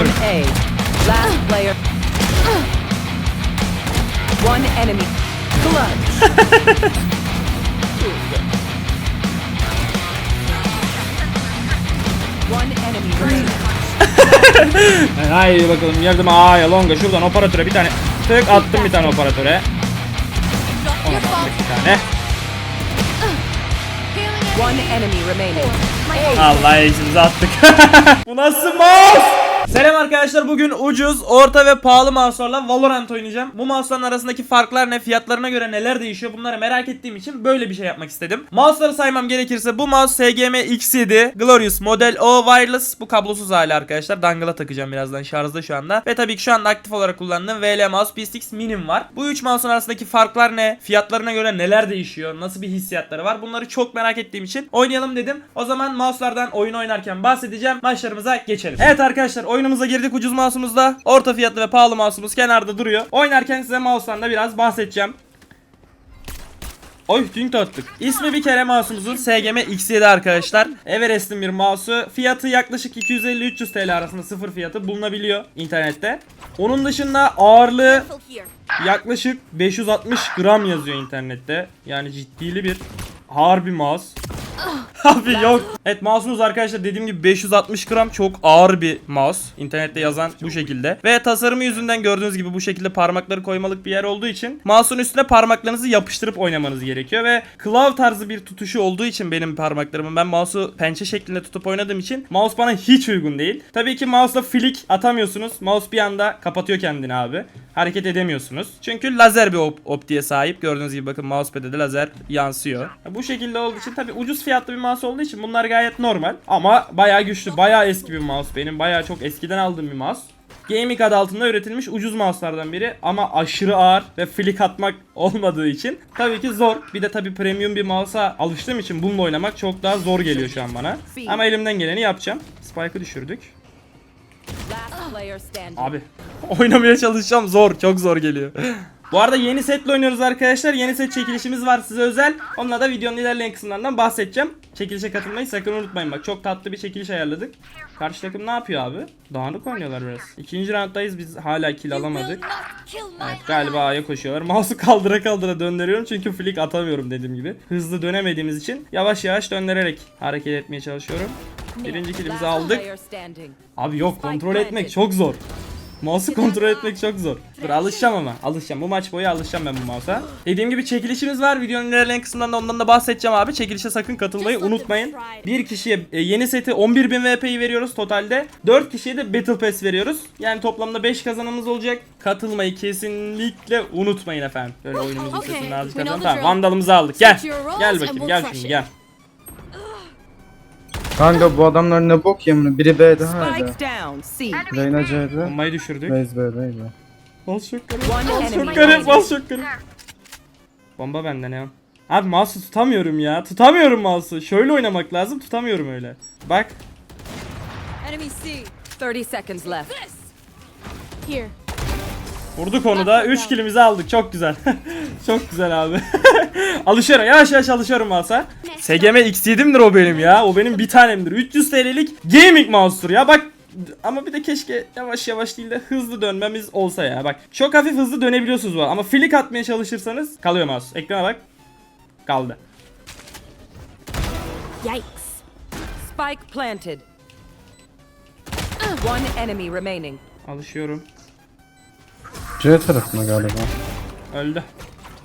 dönüyorum. A. Last player. One enemy. Clutch. One enemy remaining. Haydi bakalım geldim A'ya longa şuradan operatöre bir tane tık attım bir tane operatöre. Ona da attık bir tane. One enemy remaining. Allah iyisinizi attık. Bu nasıl mouse? Selam arkadaşlar bugün ucuz, orta ve pahalı mouse'larla Valorant oynayacağım. Bu mouse'ların arasındaki farklar ne, fiyatlarına göre neler değişiyor bunları merak ettiğim için böyle bir şey yapmak istedim. Mouse'ları saymam gerekirse bu mouse SGM X7 Glorious Model O Wireless. Bu kablosuz hali arkadaşlar. Dangle'a takacağım birazdan şarjda şu anda. Ve tabii ki şu anda aktif olarak kullandığım VL Mouse P6 Minim var. Bu üç mouse'un arasındaki farklar ne, fiyatlarına göre neler değişiyor, nasıl bir hissiyatları var bunları çok merak ettiğim için oynayalım dedim. O zaman mouse'lardan oyun oynarken bahsedeceğim. Maçlarımıza geçelim. Evet arkadaşlar oyunumuza girdik ucuz mouse'umuzda. Orta fiyatlı ve pahalı mouse'umuz kenarda duruyor. Oynarken size mouse'dan da biraz bahsedeceğim. Oy dink attık. İsmi bir kere mouse'umuzun SGM X7 arkadaşlar. Everest'in bir mouse'u. Fiyatı yaklaşık 250-300 TL arasında sıfır fiyatı bulunabiliyor internette. Onun dışında ağırlığı yaklaşık 560 gram yazıyor internette. Yani ciddili bir bir mouse. Abi yok. Evet mouse'umuz arkadaşlar dediğim gibi 560 gram çok ağır bir mouse. İnternette yazan bu şekilde. Ve tasarımı yüzünden gördüğünüz gibi bu şekilde parmakları koymalık bir yer olduğu için mouse'un üstüne parmaklarınızı yapıştırıp oynamanız gerekiyor ve claw tarzı bir tutuşu olduğu için benim parmaklarımın ben mouse'u pençe şeklinde tutup oynadığım için mouse bana hiç uygun değil. Tabii ki mouse'la flick atamıyorsunuz. Mouse bir anda kapatıyor kendini abi. Hareket edemiyorsunuz. Çünkü lazer bir op- optiğe sahip. Gördüğünüz gibi bakın mousepad'e de lazer yansıyor. Bu şekilde olduğu için tabii ucuz fiyatlı bir mouse olduğu için bunlar gayet normal. Ama bayağı güçlü, bayağı eski bir mouse benim. Bayağı çok eskiden aldığım bir mouse. Gaming adı altında üretilmiş ucuz mouse'lardan biri ama aşırı ağır ve flick atmak olmadığı için tabii ki zor. Bir de tabii premium bir mouse'a alıştığım için bununla oynamak çok daha zor geliyor şu an bana. Ama elimden geleni yapacağım. Spike'ı düşürdük. Abi oynamaya çalışacağım zor çok zor geliyor. Bu arada yeni setle oynuyoruz arkadaşlar. Yeni set çekilişimiz var size özel. Onunla da videonun ilerleyen kısımlarından bahsedeceğim. Çekilişe katılmayı sakın unutmayın bak. Çok tatlı bir çekiliş ayarladık. Karşı takım ne yapıyor abi? Dağınık oynuyorlar biraz. İkinci rounddayız biz hala kill alamadık. Evet galiba A'ya koşuyorlar. Mouse'u kaldıra kaldıra döndürüyorum çünkü flick atamıyorum dediğim gibi. Hızlı dönemediğimiz için yavaş yavaş döndürerek hareket etmeye çalışıyorum. Birinci killimizi Last aldık. Abi yok kontrol etmek çok zor. Mouse'u kontrol etmek çok zor. Dur alışacağım ama. Alışacağım. Bu maç boyu alışacağım ben bu mouse'a. Dediğim gibi çekilişimiz var. Videonun ilerleyen kısımlarında ondan da bahsedeceğim abi. Çekilişe sakın katılmayı unutmayın. Bir kişiye e, yeni seti 11.000 VP'yi veriyoruz totalde. 4 kişiye de Battle Pass veriyoruz. Yani toplamda 5 kazanımız olacak. Katılmayı kesinlikle unutmayın efendim. Böyle oyunumuzun Okay, sesini azıcık the Tamam vandalımızı aldık. Gel. Gel bakayım gel şimdi gel. Kanka bu adamlar ne bok yemini. Biri B'de hala. Reyna C'de. Bombayı düşürdük. Raze B'deydi. Çok garip. remaining. Mouse çok garip. Bomba bende ne? Abi mouse'u tutamıyorum ya. Tutamıyorum mouse'u. Şöyle oynamak lazım. Tutamıyorum öyle. Bak. Enemy C. 30 seconds left. Here. Vurduk onu da. 3 killimizi aldık. Çok güzel. çok güzel abi. alışıyorum. Yavaş yavaş alışıyorum mouse'a. SGM X7'imdir o benim ya. O benim bir tanemdir. 300 TL'lik gaming mouse'tur ya. Bak ama bir de keşke yavaş yavaş değil de hızlı dönmemiz olsa ya. Bak çok hafif hızlı dönebiliyorsunuz bu ama flick atmaya çalışırsanız kalıyor mouse. Ekrana bak. Kaldı. Yikes. Spike planted. One enemy remaining. Alışıyorum. C tarafına galiba. Öldü.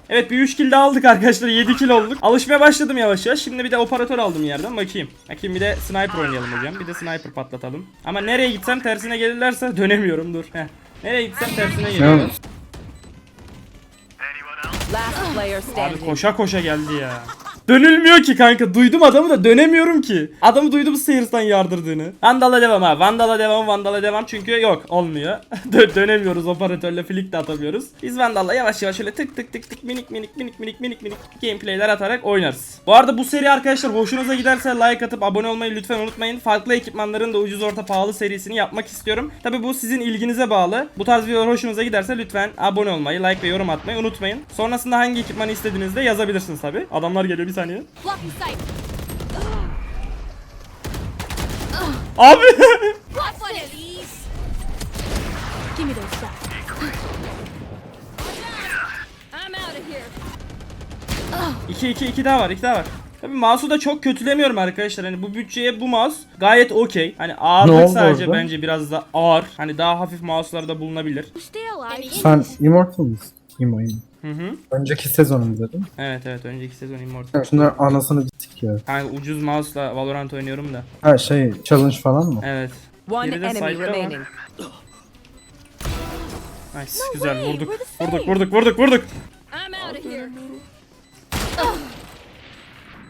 Evet bir 3 kill de aldık arkadaşlar 7 kill olduk. Alışmaya başladım yavaş yavaş. Şimdi bir de operatör aldım yerden bakayım. Bakayım bir de sniper oynayalım hocam. Bir de sniper patlatalım. Ama nereye gitsem tersine gelirlerse dönemiyorum dur. Heh. Nereye gitsem tersine player Abi koşa koşa geldi ya. Dönülmüyor ki kanka. Duydum adamı da dönemiyorum ki. Adamı duydum Sears'tan yardırdığını. Vandal'a devam ha. Vandal'a devam, Vandal'a devam. Çünkü yok olmuyor. Dö- dönemiyoruz operatörle flick de atamıyoruz. Biz Vandal'la yavaş yavaş şöyle tık tık tık tık minik minik minik minik minik minik gameplayler atarak oynarız. Bu arada bu seri arkadaşlar hoşunuza giderse like atıp abone olmayı lütfen unutmayın. Farklı ekipmanların da ucuz orta pahalı serisini yapmak istiyorum. Tabi bu sizin ilginize bağlı. Bu tarz videolar hoşunuza giderse lütfen abone olmayı, like ve yorum atmayı unutmayın. Sonrasında hangi ekipmanı istediğinizde yazabilirsiniz tabi. Adamlar geliyor bir saniye. Abi. 2 2 2 daha var 2 daha var. Tabii mouse'u da çok kötülemiyorum arkadaşlar. Hani bu bütçeye bu mouse gayet okey. Hani ağırlık sadece orada? bence biraz da ağır. Hani daha hafif mouse'larda bulunabilir. Sen Immortal mısın? Imo Imo. Hı hı. Önceki sezonum dedim. Evet evet önceki sezon Immortal. Şunlar anasını bittik ya. Kanka ucuz mouse'la Valorant oynuyorum da. Ha şey challenge falan mı? Evet. One Biri de enemy side'da remaining. Nice güzel vurduk. Vurduk vurduk vurduk vurduk. I'm out of here.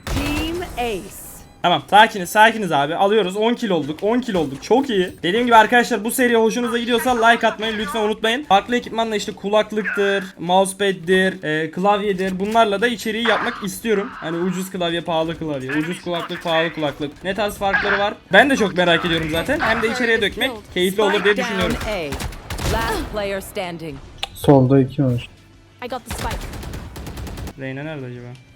Team Ace. Tamam sakiniz sakiniz abi. Alıyoruz. 10 kill olduk 10 kill olduk. Çok iyi. Dediğim gibi arkadaşlar bu seri hoşunuza gidiyorsa like atmayı lütfen unutmayın. Farklı ekipmanla işte kulaklıktır, mousepad'dir, e, klavyedir. Bunlarla da içeriği yapmak istiyorum. Hani ucuz klavye pahalı klavye, ucuz kulaklık pahalı kulaklık. Ne tarz farkları var? Ben de çok merak ediyorum zaten. Hem de içeriye dökmek keyifli olur diye düşünüyorum. Solda iki var. Reyna nerede acaba?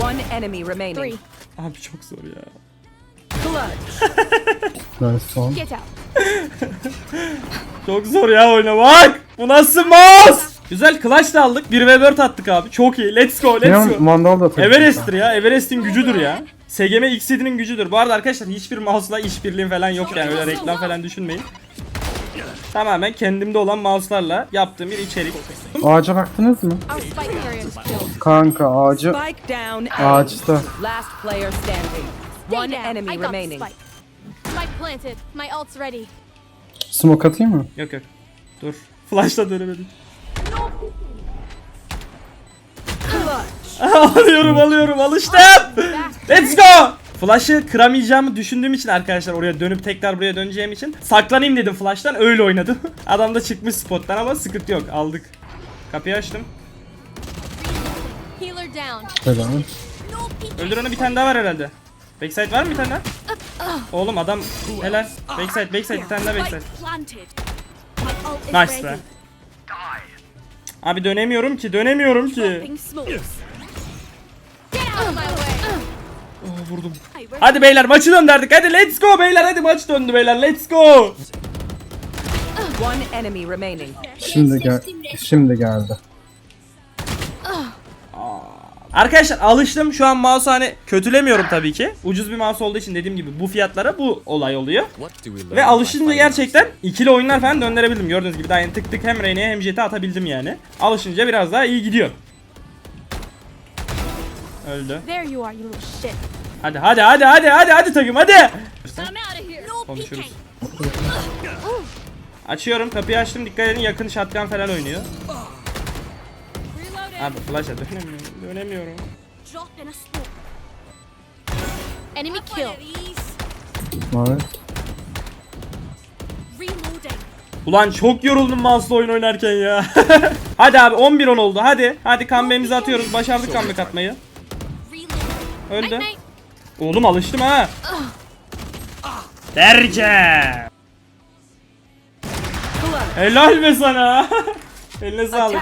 One enemy remaining. Three. Abi çok zor ya Clutch. Ben son. Get out. Çok zor ya oynamak Bu nasıl mouse? Güzel clutch da aldık 1v4 attık abi çok iyi let's go let's Yine go Vandal da tabii. Everest'tir ya. Everest'in gücüdür ya. SGM X7'nin gücüdür. Bu arada arkadaşlar hiçbir mouse'la işbirliğim falan yok yani öyle reklam falan düşünmeyin. Tamamen kendimde olan mouse'larla yaptığım bir içerik. Ağaca baktınız mı? Kanka ağacı ağaçta. Last player standing. Stay One down. enemy I got the remaining. spike. Spike planted. My ult's ready. Smoke atayım mı? Yok yok. Dur. Flash'la dönemedim. alıyorum alıyorum alıştım. Let's go. Flash'ı kıramayacağımı düşündüğüm için arkadaşlar oraya dönüp tekrar buraya döneceğim için saklanayım dedim Flash'tan öyle oynadım. Adam da çıkmış spottan ama sıkıntı yok aldık. Kapıyı açtım. Peeking. Öldür onu bir tane daha var herhalde. Backside var mı bir tane daha? Oğlum adam helal. Backside backside bir tane daha backside. Nice be. Abi dönemiyorum ki dönemiyorum ki. Oh, vurdum. Hadi beyler maçı döndürdük. Hadi let's go beyler. Hadi maç döndü beyler. Let's go. One enemy remaining. Şimdi gel şimdi geldi. Arkadaşlar alıştım. Şu an mouse hani kötülemiyorum tabii ki. Ucuz bir mouse olduğu için dediğim gibi bu fiyatlara bu olay oluyor. Ve alışınca gerçekten ikili oyunlar falan döndürebildim. Gördüğünüz gibi daha yeni tık tık hem Reyna'ya hem Jet'e atabildim yani. Alışınca biraz daha iyi gidiyor. Öldü. There you are, you little shit. Hadi hadi hadi hadi hadi hadi takım hadi. I'm out of here. No Konuşuruz. Açıyorum kapıyı açtım dikkat edin yakın shotgun falan oynuyor. Abi flash'a dönemiyorum. Dönemiyorum. Smoke. Enemy kill. Reloading. Ulan çok yoruldum mouse'la oyun oynarken ya. hadi abi 11-10 oldu hadi. Hadi comeback'imizi atıyoruz. Başardık comeback atmayı. Öldü. Oğlum alıştım ha. Derken. Helal be sana. Eline sağlık.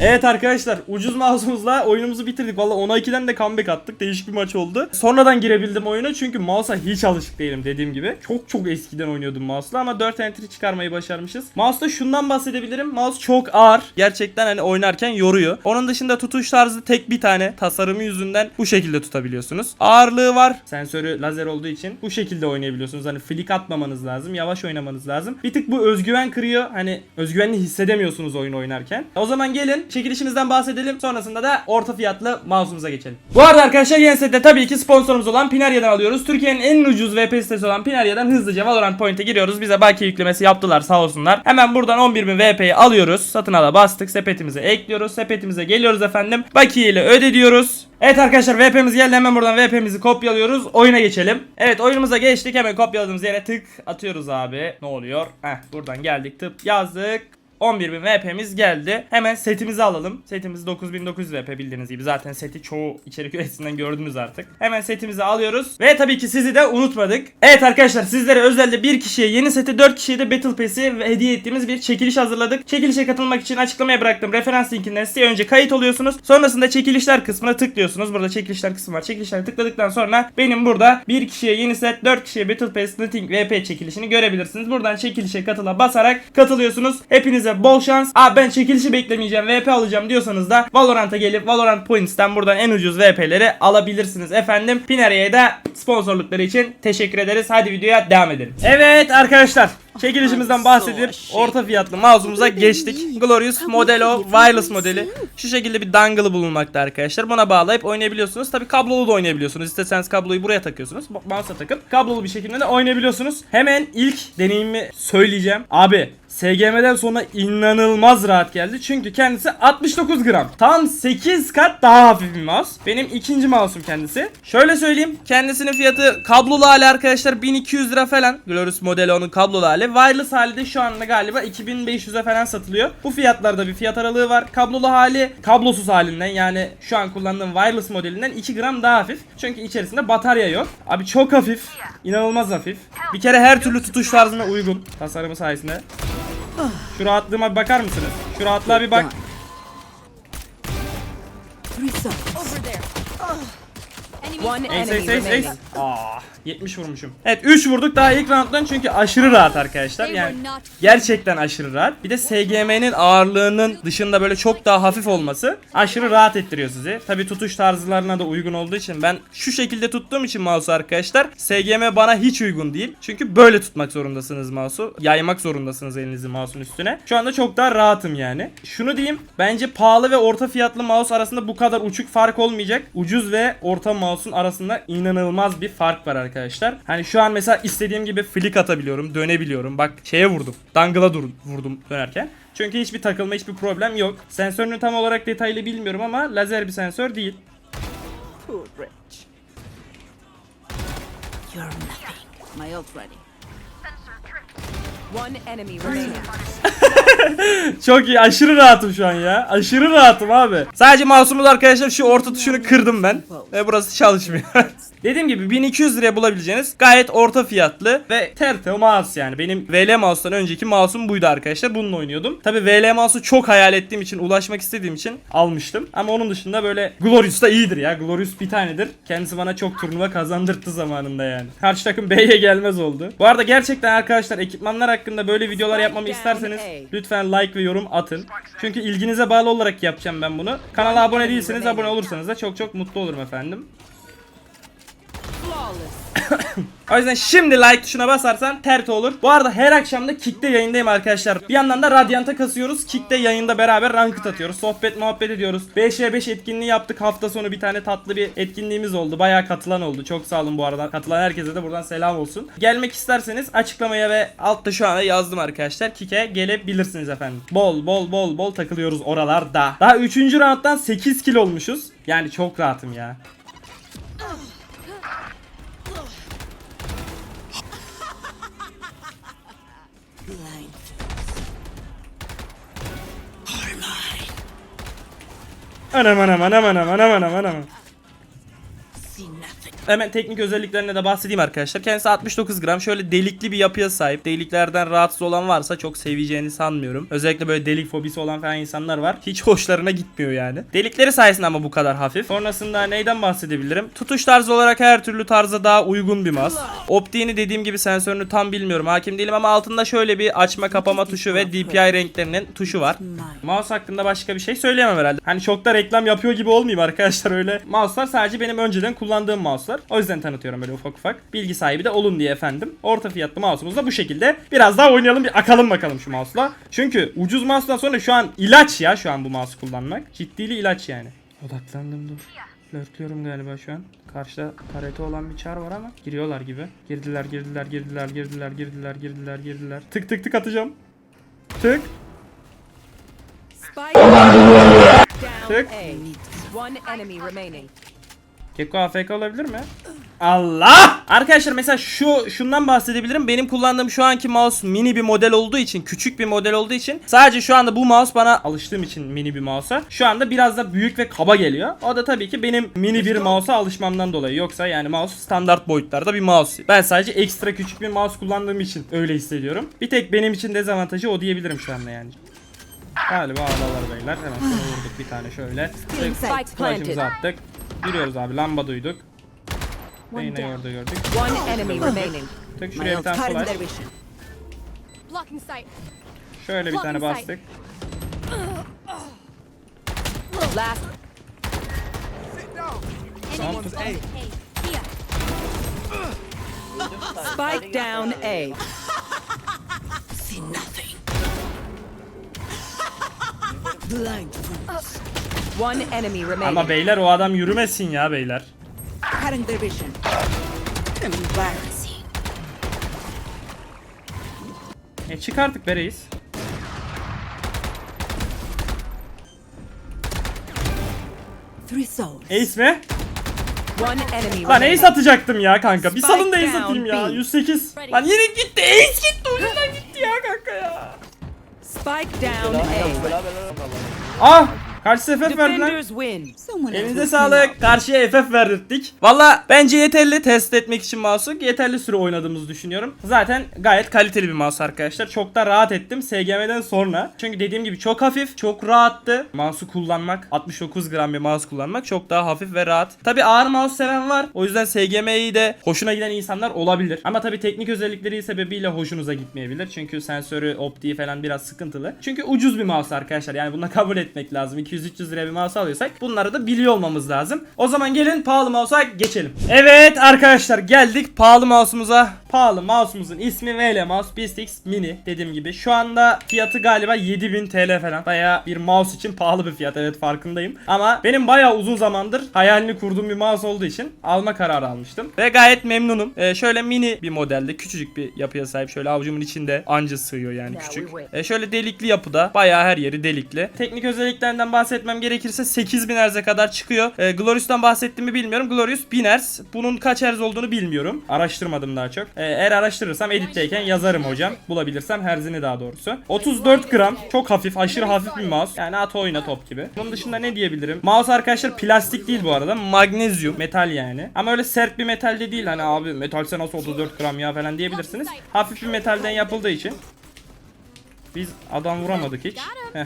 Evet arkadaşlar ucuz mouse'umuzla oyunumuzu bitirdik. Valla 10'a 2'den de comeback attık. Değişik bir maç oldu. Sonradan girebildim oyuna çünkü mouse'a hiç alışık değilim dediğim gibi. Çok çok eskiden oynuyordum mouse'la ama 4 entry çıkarmayı başarmışız. Mouse'da şundan bahsedebilirim. Mouse çok ağır. Gerçekten hani oynarken yoruyor. Onun dışında tutuş tarzı tek bir tane. Tasarımı yüzünden bu şekilde tutabiliyorsunuz. Ağırlığı var. Sensörü lazer olduğu için bu şekilde oynayabiliyorsunuz. Hani flick atmamanız lazım. Yavaş oynamanız lazım. Bir tık bu özgüven kırıyor. Hani özgüvenli hissedemiyorsunuz oyun oynarken. O zaman gelin çekilişimizden bahsedelim. Sonrasında da orta fiyatlı mouse'umuza geçelim. Bu arada arkadaşlar yeni sette tabii ki sponsorumuz olan Pinarya'dan alıyoruz. Türkiye'nin en ucuz VP sitesi olan Pinarya'dan hızlıca Valorant Point'e giriyoruz. Bize bakiye yüklemesi yaptılar sağ olsunlar. Hemen buradan 11.000 VP'yi alıyoruz. Satın ala bastık. Sepetimize ekliyoruz. Sepetimize geliyoruz efendim. Bakiye ile öde diyoruz. Evet arkadaşlar VP'miz geldi. Hemen buradan VP'mizi kopyalıyoruz. Oyuna geçelim. Evet oyunumuza geçtik. Hemen kopyaladığımız yere tık atıyoruz abi. Ne oluyor? Heh buradan geldik. Tıp yazdık. 11.000 VP'miz geldi. Hemen setimizi alalım. Setimiz 9900 VP bildiğiniz gibi. Zaten seti çoğu içerik üretisinden gördünüz artık. Hemen setimizi alıyoruz. Ve tabii ki sizi de unutmadık. Evet arkadaşlar sizlere özelde bir kişiye yeni seti 4 kişiye de Battle Pass'i hediye ettiğimiz bir çekiliş hazırladık. Çekilişe katılmak için açıklamaya bıraktığım referans linkinden siteye önce kayıt oluyorsunuz. Sonrasında çekilişler kısmına tıklıyorsunuz. Burada çekilişler kısmı var. Çekilişler tıkladıktan sonra benim burada bir kişiye yeni set 4 kişiye Battle Pass Nothing VP çekilişini görebilirsiniz. Buradan çekilişe katıla basarak katılıyorsunuz. Hepinize bol şans. Aa ben çekilişi beklemeyeceğim VP alacağım diyorsanız da Valorant'a gelip Valorant Points'ten buradan en ucuz VP'leri alabilirsiniz efendim. Pinere'ye de sponsorlukları için teşekkür ederiz. Hadi videoya devam edelim. Evet arkadaşlar çekilişimizden bahsedip orta fiyatlı mouse'umuza geçtik. Glorious Modelo Wireless modeli. Şu şekilde bir dongle'ı bulunmakta arkadaşlar. Buna bağlayıp oynayabiliyorsunuz. Tabi kablolu da oynayabiliyorsunuz. İsterseniz kabloyu buraya takıyorsunuz. Mouse'a takıp kablolu bir şekilde de oynayabiliyorsunuz. Hemen ilk deneyimi söyleyeceğim. Abi SGM'den sonra inanılmaz rahat geldi. Çünkü kendisi 69 gram. Tam 8 kat daha hafif bir mouse. Benim ikinci mouse'um kendisi. Şöyle söyleyeyim. Kendisinin fiyatı kablolu hali arkadaşlar 1200 lira falan. Glorious Modelo'nun kablolu hali. Wireless hali de şu anda galiba 2500'e falan satılıyor. Bu fiyatlarda bir fiyat aralığı var. Kablolu hali kablosuz halinden yani şu an kullandığım wireless modelinden 2 gram daha hafif. Çünkü içerisinde batarya yok. Abi çok hafif. İnanılmaz hafif. Bir kere her türlü tutuş tarzına uygun. Tasarımı sayesinde. Şu rahatlığıma bir bakar mısınız? Şu rahatlığa bir bak. Ace enemy ace ace ace. Aa, 70 vurmuşum. Evet 3 vurduk daha ilk rounddan çünkü aşırı rahat arkadaşlar. Yani gerçekten aşırı rahat. Bir de SGM'nin ağırlığının dışında böyle çok daha hafif olması aşırı rahat ettiriyor sizi. Tabi tutuş tarzlarına da uygun olduğu için ben şu şekilde tuttuğum için mouse'u arkadaşlar SGM bana hiç uygun değil. Çünkü böyle tutmak zorundasınız mouse'u. Yaymak zorundasınız elinizi mouse'un üstüne. Şu anda çok daha rahatım yani. Şunu diyeyim bence pahalı ve orta fiyatlı mouse arasında bu kadar uçuk fark olmayacak. Ucuz ve orta mouse'un arasında inanılmaz bir fark var arkadaşlar. Hani şu an mesela istediğim gibi flick atabiliyorum, dönebiliyorum. Bak şeye vurdum. Dangle'a dur vurdum dönerken. Çünkü hiçbir takılma, hiçbir problem yok. Sensörünü tam olarak detaylı bilmiyorum ama lazer bir sensör değil. Çok iyi. Aşırı rahatım şu an ya. Aşırı rahatım abi. Sadece mouse'umuz arkadaşlar şu orta tuşunu kırdım ben. Ve burası çalışmıyor. Dediğim gibi 1200 liraya bulabileceğiniz gayet orta fiyatlı ve terte mouse yani. Benim VL mouse'tan önceki mouse'um buydu arkadaşlar. Bununla oynuyordum. Tabi VL mouse'u çok hayal ettiğim için, ulaşmak istediğim için almıştım. Ama onun dışında böyle Glorious da iyidir ya. Glorious bir tanedir. Kendisi bana çok turnuva kazandırttı zamanında yani. Karşı takım B'ye gelmez oldu. Bu arada gerçekten arkadaşlar ekipmanlar hakkında böyle videolar yapmamı isterseniz lütfen like ve yorum atın. Çünkü ilginize bağlı olarak yapacağım ben bunu. Kanala abone değilseniz abone olursanız da çok çok mutlu olurum efendim. O yüzden şimdi like tuşuna basarsan tert olur. Bu arada her akşam da Kick'te yayındayım arkadaşlar. Bir yandan da Radiant'a kasıyoruz. Kick'te yayında beraber ranked atıyoruz. Sohbet muhabbet ediyoruz. 5v5 etkinliği yaptık. Hafta sonu bir tane tatlı bir etkinliğimiz oldu. Bayağı katılan oldu. Çok sağ olun bu arada. Katılan herkese de buradan selam olsun. Gelmek isterseniz açıklamaya ve altta şu anda yazdım arkadaşlar. Kick'e gelebilirsiniz efendim. Bol bol bol bol takılıyoruz oralarda. Daha 3. rounddan 8 kill olmuşuz. Yani çok rahatım ya. Anam anam anam anam anam anam anam. Hemen teknik özelliklerine de bahsedeyim arkadaşlar. Kendisi 69 gram. Şöyle delikli bir yapıya sahip. Deliklerden rahatsız olan varsa çok seveceğini sanmıyorum. Özellikle böyle delik fobisi olan falan insanlar var. Hiç hoşlarına gitmiyor yani. Delikleri sayesinde ama bu kadar hafif. Sonrasında neyden bahsedebilirim? Tutuş tarzı olarak her türlü tarza daha uygun bir mouse. Optiğini dediğim gibi sensörünü tam bilmiyorum. Hakim değilim ama altında şöyle bir açma kapama tuşu ve DPI renklerinin tuşu var. Mouse hakkında başka bir şey söyleyemem herhalde. Hani çok da reklam yapıyor gibi olmayayım arkadaşlar öyle. Mouse'lar sadece benim önceden kullandığım mouse'lar. O yüzden tanıtıyorum böyle ufak ufak. Bilgi sahibi de olun diye efendim. Orta fiyatlı mouse'umuz da bu şekilde. Biraz daha oynayalım bir akalım bakalım şu mouse'la. Çünkü ucuz mouse'dan sonra şu an ilaç ya şu an bu mouse kullanmak. Ciddili ilaç yani. Odaklandım dur. Flörtüyorum galiba şu an. Karşıda karate olan bir çar var ama giriyorlar gibi. Girdiler girdiler girdiler girdiler girdiler girdiler girdiler. Tık tık tık atacağım. Tık. Tık. A. One enemy remaining. Gekko AFK olabilir mi? Allah! Arkadaşlar mesela şu şundan bahsedebilirim. Benim kullandığım şu anki mouse mini bir model olduğu için, küçük bir model olduğu için sadece şu anda bu mouse bana alıştığım için mini bir mouse'a şu anda biraz da büyük ve kaba geliyor. O da tabii ki benim mini bir mouse'a alışmamdan dolayı. Yoksa yani mouse standart boyutlarda bir mouse. Ben sadece ekstra küçük bir mouse kullandığım için öyle hissediyorum. Bir tek benim için dezavantajı o diyebilirim şu anda yani. Galiba ağlalar beyler. Hemen vurduk bir tane şöyle. Planted. attık. Yürüyoruz abi lamba duyduk. Ve yine down. orada gördük. One enemy remaining. Tık şuraya bir tane flash. Şöyle bir tane bastık. Last Enemy spotted. Hey, here. spike down A. One enemy remaining. Ama beyler o adam yürümesin ya beyler. Cutting their vision. E çık artık be reis. Three souls. Ace mi? One enemy Lan ace atacaktım ya kanka. Bir salın da ace atayım ya. B. 108. Lan yine gitti. Ace gitti. Ucundan gitti ya kanka ya. Spike down A. Ah! Karşı FF verdiler. Elinize sağlık. Karşıya FF verdirttik. Valla bence yeterli test etmek için mouse'u yeterli süre oynadığımızı düşünüyorum. Zaten gayet kaliteli bir mouse arkadaşlar. Çok da rahat ettim SGM'den sonra. Çünkü dediğim gibi çok hafif, çok rahattı. Mouse'u kullanmak, 69 gram bir mouse kullanmak çok daha hafif ve rahat. Tabi ağır mouse seven var. O yüzden SGM'yi de hoşuna giden insanlar olabilir. Ama tabi teknik özellikleri sebebiyle hoşunuza gitmeyebilir. Çünkü sensörü, optiği falan biraz sıkıntılı. Çünkü ucuz bir mouse arkadaşlar. Yani bunu kabul etmek lazım. 200-300 liraya bir mouse alıyorsak bunları da biliyor olmamız lazım. O zaman gelin pahalı mouse'a geçelim. Evet arkadaşlar geldik pahalı mouse'umuza. Pahalı mouse'umuzun ismi VL Mouse BSTX Mini dediğim gibi. Şu anda fiyatı galiba 7000 TL falan. Baya bir mouse için pahalı bir fiyat evet farkındayım. Ama benim baya uzun zamandır hayalini kurduğum bir mouse olduğu için alma kararı almıştım. Ve gayet memnunum. Ee, şöyle mini bir modelde küçücük bir yapıya sahip. Şöyle avucumun içinde anca sığıyor yani küçük. Ee, şöyle delikli yapıda. Baya her yeri delikli. Teknik özelliklerinden bahsetmem gerekirse 8000 Hz'e kadar çıkıyor. Ee, Glorious'tan bahsettiğimi bilmiyorum. Glorious 1000 Hz. Bunun kaç Hz olduğunu bilmiyorum. Araştırmadım daha çok. Ee, eğer araştırırsam editteyken yazarım hocam. Bulabilirsem herzini daha doğrusu. 34 gram. Çok hafif. Aşırı hafif bir mouse. Yani at oyna top gibi. Bunun dışında ne diyebilirim? Mouse arkadaşlar plastik değil bu arada. Magnezyum. Metal yani. Ama öyle sert bir metal de değil. Hani abi metalse nasıl 34 gram ya falan diyebilirsiniz. Hafif bir metalden yapıldığı için. Biz adam vuramadık hiç. Heh.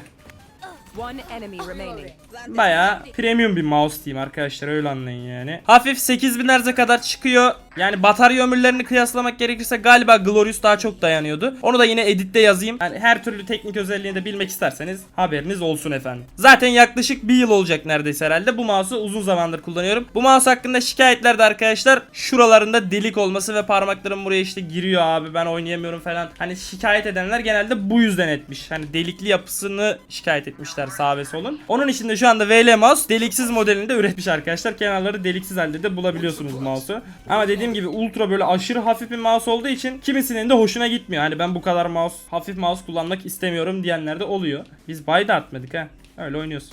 Baya premium bir mouse diyeyim arkadaşlar öyle anlayın yani. Hafif 8000 Hz'e kadar çıkıyor. Yani batarya ömürlerini kıyaslamak gerekirse galiba Glorious daha çok dayanıyordu. Onu da yine editte yazayım. Yani her türlü teknik özelliğini de bilmek isterseniz haberiniz olsun efendim. Zaten yaklaşık bir yıl olacak neredeyse herhalde. Bu mouse'u uzun zamandır kullanıyorum. Bu mouse hakkında şikayetler de arkadaşlar şuralarında delik olması ve parmaklarım buraya işte giriyor abi ben oynayamıyorum falan. Hani şikayet edenler genelde bu yüzden etmiş. Hani delikli yapısını şikayet etmişler sağ ve solun. Onun için de şu anda VL Mouse deliksiz modelini de üretmiş arkadaşlar. Kenarları deliksiz halde de bulabiliyorsunuz mouse'u. Ama dediğim gibi ultra böyle aşırı hafif bir mouse olduğu için kimisinin de hoşuna gitmiyor. Hani ben bu kadar mouse, hafif mouse kullanmak istemiyorum diyenler de oluyor. Biz buy da atmadık ha. Öyle oynuyoruz.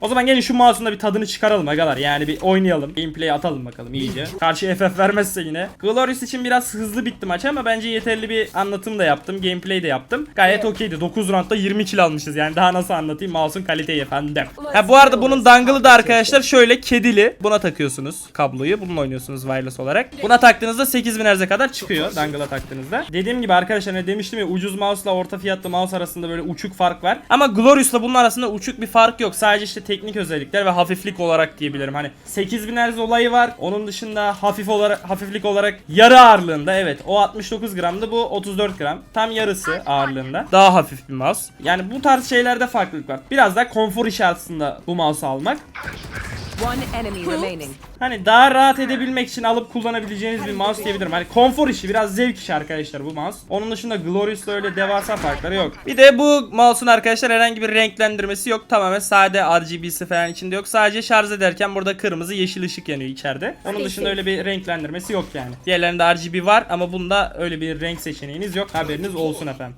O zaman gelin şu mouse'un da bir tadını çıkaralım agalar. Yani bir oynayalım. Gameplay atalım bakalım iyice. Karşı FF vermezse yine. Glorious için biraz hızlı bitti maç ama bence yeterli bir anlatım da yaptım. Gameplay de yaptım. Gayet okeydi. 9 roundda 20 kill almışız. Yani daha nasıl anlatayım mouse'un kaliteyi efendim. Ha bu arada bunun dangle'ı da arkadaşlar şöyle kedili. Buna takıyorsunuz kabloyu. Bununla oynuyorsunuz wireless olarak. Buna taktığınızda 8000 Hz'e kadar çıkıyor dangle'a taktığınızda. Dediğim gibi arkadaşlar ne demiştim ya ucuz mouse'la orta fiyatlı mouse arasında böyle uçuk fark var. Ama Glorious'la bunun arasında uçuk bir fark yok. Sadece işte teknik özellikler ve hafiflik olarak diyebilirim. Hani 8000 Hz olayı var. Onun dışında hafif olarak hafiflik olarak yarı ağırlığında evet o 69 gramdı bu 34 gram. Tam yarısı ağırlığında. Daha hafif bir mouse. Yani bu tarz şeylerde farklılık var. Biraz daha konfor işi aslında bu mouse'u almak. One enemy remaining. Hani daha rahat edebilmek için alıp kullanabileceğiniz bir mouse diyebilirim. Hani konfor işi biraz zevk işi arkadaşlar bu mouse. Onun dışında Glorious'la öyle devasa farkları yok. Bir de bu mouse'un arkadaşlar herhangi bir renklendirmesi yok. Tamamen sade RGB'si falan içinde yok. Sadece şarj ederken burada kırmızı yeşil ışık yanıyor içeride. Onun dışında öyle bir renklendirmesi yok yani. Diğerlerinde RGB var ama bunda öyle bir renk seçeneğiniz yok. Haberiniz olsun efendim.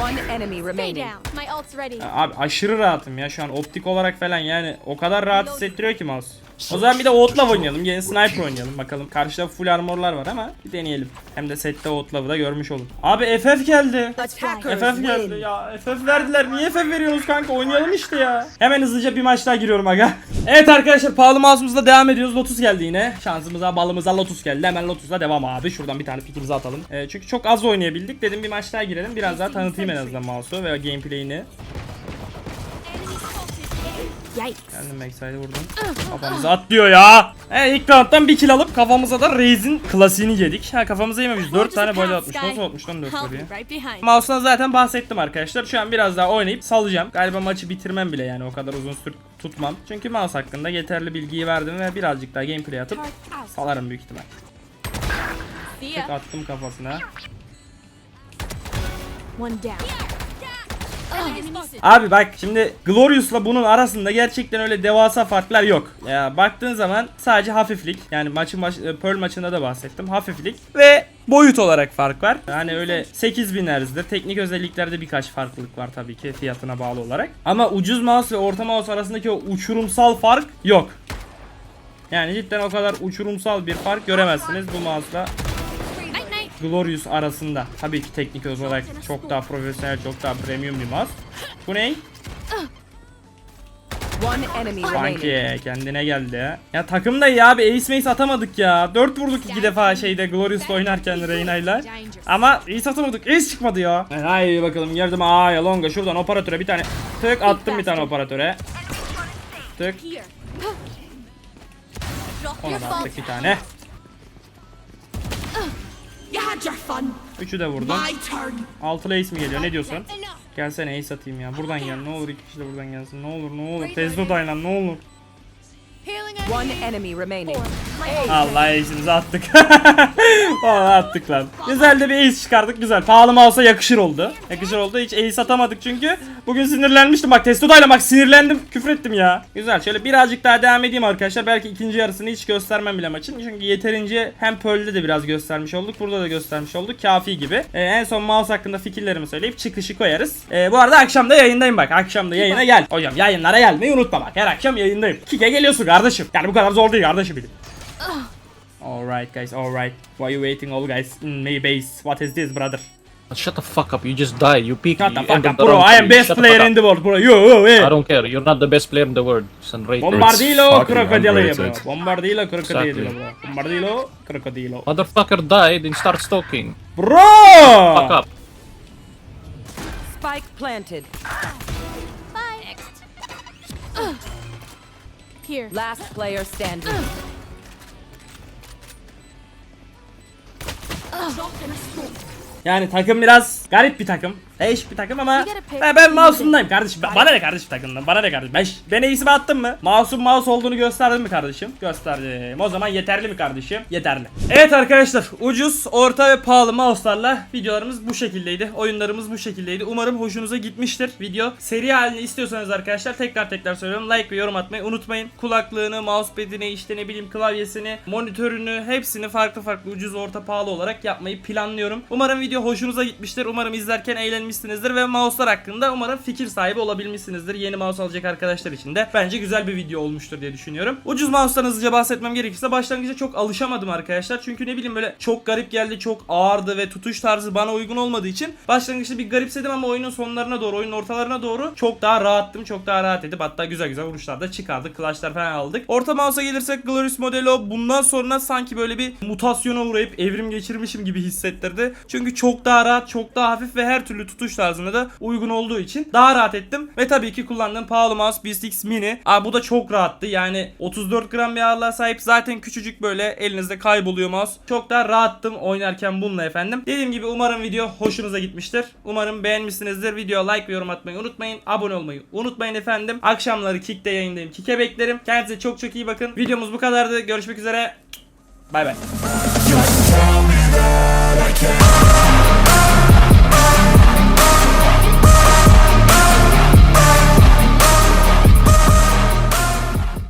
One enemy remaining. down. My ult's ready. Ya Abi aşırı rahatım ya şu an optik olarak falan yani o kadar rahat hissettiriyor ki mouse. O zaman bir de Outlaw oynayalım. Yeni Sniper oynayalım bakalım. Karşıda full armorlar var ama bir deneyelim. Hem de sette Outlaw'ı da görmüş olun. Abi FF geldi. FF geldi ya. FF verdiler. Niye FF veriyorsunuz kanka? Oynayalım işte ya. Hemen hızlıca bir maç daha giriyorum aga. Evet arkadaşlar pahalı mouse'umuzla devam ediyoruz. Lotus geldi yine. Şansımıza balımıza Lotus geldi. Hemen Lotus'la devam abi. Şuradan bir tane pikimizi atalım. Ee, çünkü çok az oynayabildik. Dedim bir maç daha girelim. Biraz daha tanıtayım en azından mouse'u ve gameplay'ini. Geldim backside'e vurdum. Kafamıza atlıyor ya. E ilk round'dan bir kill alıp kafamıza da Raze'in klasiğini yedik. Ha kafamıza yememiş. 4 tane body atmış. Nasıl atmış lan 4 I'll body'yi? be right behind. Mouse'dan zaten bahsettim arkadaşlar. Şu an biraz daha oynayıp salacağım. Galiba maçı bitirmem bile yani o kadar uzun süre tutmam. Çünkü mouse hakkında yeterli bilgiyi verdim ve birazcık daha gameplay atıp salarım büyük ihtimal. Ya. attım kafasına. One down. Abi bak şimdi Glorious'la bunun arasında gerçekten öyle devasa farklar yok. Ya baktığın zaman sadece hafiflik. Yani maçın baş, e, Pearl maçında da bahsettim. Hafiflik ve boyut olarak fark var. Yani öyle 8000 Hz'dir. Teknik özelliklerde birkaç farklılık var tabii ki fiyatına bağlı olarak. Ama ucuz mouse ve orta mouse arasındaki o uçurumsal fark yok. Yani cidden o kadar uçurumsal bir fark göremezsiniz bu mouse'la. Glorious arasında. Tabii ki teknik olarak çok daha profesyonel, çok daha premium bir mouse. Bu ne? One enemy remaining. Sanki kendine geldi. Ya takım da iyi abi. Ace Mace atamadık ya. 4 vurduk iki defa şeyde Glorious'ta oynarken Reyna'yla. Ama Ace atamadık. Ace çıkmadı ya. E, Haydi bakalım geldim. Aa ya longa şuradan operatöre bir tane tık attım bir tane operatöre. Tık. Ona da attık bir tane. Üçü de turn. Altılı Ace mi geliyor? Ne diyorsun? Gelsene Ace atayım ya. Buradan gel. Ne olur iki kişi de buradan gelsin. Ne olur ne olur. Testo daylan ne olur. One enemy remaining. Allah ace'imizi attık. Vallahi attık lan. Güzel de bir ace çıkardık güzel. Pahalı mouse'a yakışır oldu. Yakışır oldu. Hiç ace atamadık çünkü. Bugün sinirlenmiştim bak testodayla bak sinirlendim. Küfür ettim ya. Güzel şöyle birazcık daha devam edeyim arkadaşlar. Belki ikinci yarısını hiç göstermem bile maçın. Çünkü yeterince hem Pearl'de de biraz göstermiş olduk. Burada da göstermiş olduk. Kafi gibi. Ee, en son mouse hakkında fikirlerimi söyleyip çıkışı koyarız. Ee, bu arada akşam da yayındayım bak. Akşam da yayına gel. Hocam yayınlara gelmeyi unutma bak. Her akşam yayındayım. Kike geliyorsun kardeşim. Yani bu kadar zor değil kardeşim. Alright guys, alright. Why you waiting all guys mm, in my base? What is this brother? Shut the fuck up, you just die, you peek, Shut the fuck up bro, I am three. best Shut player fuck in the world bro. Yo, I don't care, you're not the best player in the world. Son rate. Bombardilo fucking crocodilo bro. underrated. Bombardilo crocodilo Exactly. bro. Bombardilo crocodilo. Motherfucker died and start stalking. Bro! Fuck up. Spike planted. Bye. Next. Here. Last player standing. Yani takım biraz garip bir takım. Değişik bir takım ama ben, ben who mouse'umdayım kardeşim. Bana ne kardeşim takımdan? Bana ne kardeşim? Ben, ben iyisimi attım mı? Mouse'un mouse olduğunu gösterdim mi kardeşim? Gösterdim. O zaman yeterli mi kardeşim? Yeterli. Evet arkadaşlar ucuz, orta ve pahalı mouse'larla videolarımız bu şekildeydi. Oyunlarımız bu şekildeydi. Umarım hoşunuza gitmiştir video. Seri halini istiyorsanız arkadaşlar tekrar tekrar söylüyorum. Like ve yorum atmayı unutmayın. Kulaklığını, mousepad'ini, işte ne bileyim klavyesini, monitörünü hepsini farklı farklı ucuz, orta, pahalı olarak yapmayı planlıyorum. Umarım video hoşunuza gitmiştir. Umarım izlerken eğlenmişsinizdir ve mouse'lar hakkında umarım fikir sahibi olabilmişsinizdir. Yeni mouse alacak arkadaşlar için de bence güzel bir video olmuştur diye düşünüyorum. Ucuz mouse'tan hızlıca bahsetmem gerekirse başlangıçta çok alışamadım arkadaşlar. Çünkü ne bileyim böyle çok garip geldi, çok ağırdı ve tutuş tarzı bana uygun olmadığı için başlangıçta bir garipsedim ama oyunun sonlarına doğru, oyunun ortalarına doğru çok daha rahattım. Çok daha rahat edip hatta güzel güzel vuruşlar da çıkardık. Clutchlar falan aldık. Orta mouse'a gelirsek Glorious Modelo bundan sonra sanki böyle bir mutasyona uğrayıp evrim geçirmişim gibi hissettirdi. Çünkü çok daha rahat, çok daha hafif ve her türlü tutuş tarzına da uygun olduğu için daha rahat ettim. Ve tabii ki kullandığım pahalı mouse BSX Mini. Aa, bu da çok rahattı. Yani 34 gram bir ağırlığa sahip. Zaten küçücük böyle elinizde kayboluyor mouse. Çok daha rahattım oynarken bununla efendim. Dediğim gibi umarım video hoşunuza gitmiştir. Umarım beğenmişsinizdir. Videoya like ve yorum atmayı unutmayın. Abone olmayı unutmayın efendim. Akşamları Kick'te yayındayım. Kick'e beklerim. Kendinize çok çok iyi bakın. Videomuz bu kadardı. Görüşmek üzere. Bay bay.